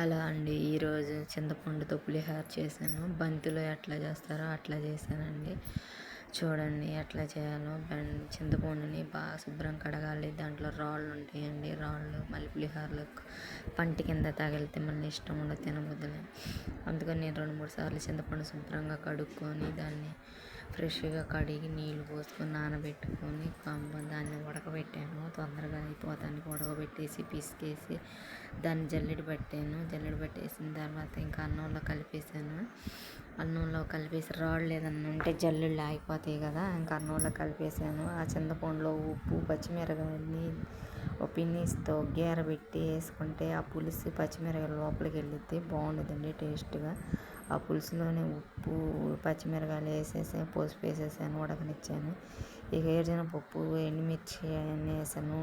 Hello అండి. ఈరోజు చింతపండుతో పులిహోర చేశాను. బంతిలో ఎట్లా చేస్తారో అట్లా చేశానండి. చూడండి ఎట్లా చేయాలో. చింతపండుని బాగా శుభ్రం కడగాలి. దాంట్లో రాళ్ళు ఉంటాయండి. రాళ్ళు మళ్ళీ పులిహోరలో పంట కింద తగిలితే మళ్ళీ ఇష్టం ఉండదు తినబుద్దులే అందుకని నేను రెండు మూడు సార్లు చింతపండు శుభ్రంగా కడుక్కొని దాన్ని ఫ్రెష్గా కడిగి నీళ్ళు పోసుకొని నానబెట్టుకొని దాన్ని ఉడకబెట్టాను. తొందరగా అయిపోతానికి ఉడకబెట్టేసి పిసికేసి దాన్ని జల్లెడ పట్టాను. జల్లెడ పట్టేసిన తర్వాత ఇంకా అన్నంలో కలిపేసాను అన్నంలో కలిపేసి రాళ్ళు ఏదన్నా ఉంటే జల్లెళ్ళు ఆగిపోతాయి కదా ఇంకా అన్నంలో కలిపేసాను ఆ చింతపండులో ఉప్పు పచ్చిమిరకాయలని ఒక పిన్నీస్తో గేర పెట్టి వేసుకుంటే ఆ పులుసు పచ్చిమిరగలు లోపలికి వెళ్ళిద్ది. బాగుంటుందండి టేస్ట్గా. ఆ పులుసులోనే ఉప్పు పచ్చిమిరపకాయలు వేసేసి పసుపు వేసేసాను ఉడకనిచ్చాను. ఇక ఏడిచిన పప్పు ఎండుమిర్చి అవన్నీ వేసాను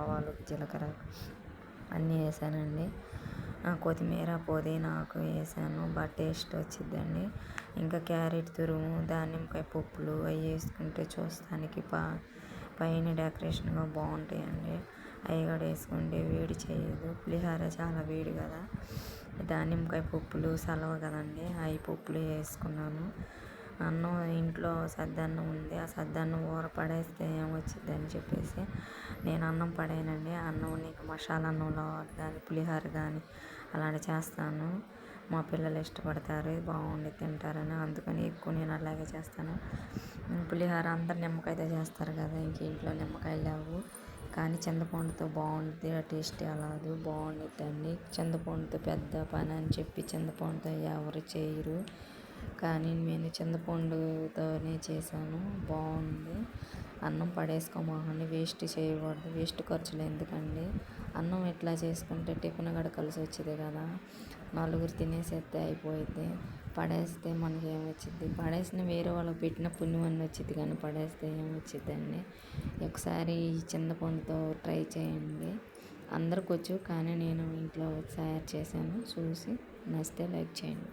ఆవాలు జీలకర్ర అన్నీ వేసానండి. కొత్తిమీర పుదీనాకు వేసాను బాగా టేస్ట్ వచ్చిద్దండి. ఇంకా క్యారెట్ తురుము దానిమ్మకాయ పప్పులు అవి వేసుకుంటే చూస్తానికి పా పైన డెకరేషన్గా బాగుంటాయండి. అవి కూడా వేసుకుంటే వేడి చేయదు. పులిహోర చాలా వేడి కదా. దానిమ్మకాయ పప్పులు సలవ కదండి. అవి పప్పులు వేసుకున్నాను. అన్నం ఇంట్లో సద్దన్నం ఉంది. ఆ సద్దన్నం ఊర పడేస్తే ఏమొచ్చింది అని చెప్పేసి నేను అన్నం పడేయనండి అన్నం నీకు మసాలా అన్నంలో కానీ పులిహోర కానీ అలాంటి చేస్తాను. మా పిల్లలు ఇష్టపడతారు. బాగుండి తింటారని. అందుకని ఎక్కువ నేను అలాగే చేస్తాను. పులిహోర అందరు నిమ్మకాయతో చేస్తారు కదా. ఇంక ఇంట్లో నిమ్మకాయలు లేవు. కానీ చింతపండుతో బాగుంటుంది ఆ టేస్ట్ అలాదు బాగుండిద్దండి. చింతపండుతో పెద్ద పని అని చెప్పి చింతపండుతో ఎవరు చేయరు. కానీ నేను చింతపండుతోనే చేశాను. బాగుంది. అన్నం పడేసుకోమాకండి వేస్ట్ చేయకూడదు వేస్ట్ ఖర్చులు ఎందుకండి? అన్నం ఎట్లా చేసుకుంటే టిఫిన్ కూడా కలిసి వచ్చేది కదా. నలుగురు తినేసేస్తే అయిపోయింది పడేస్తే మనకి ఏమొచ్చింది పడేసిన వేరే వాళ్ళకి పెట్టిన పుణ్యం అని వచ్చింది కానీ పడేస్తే ఏమొచ్చిందండి ఒకసారి చింతపండుతో ట్రై చేయండి. అందరికి వచ్చు కానీ నేను ఇంట్లో తయారు చేశాను. చూసి నచ్చితే లైక్ చేయండి.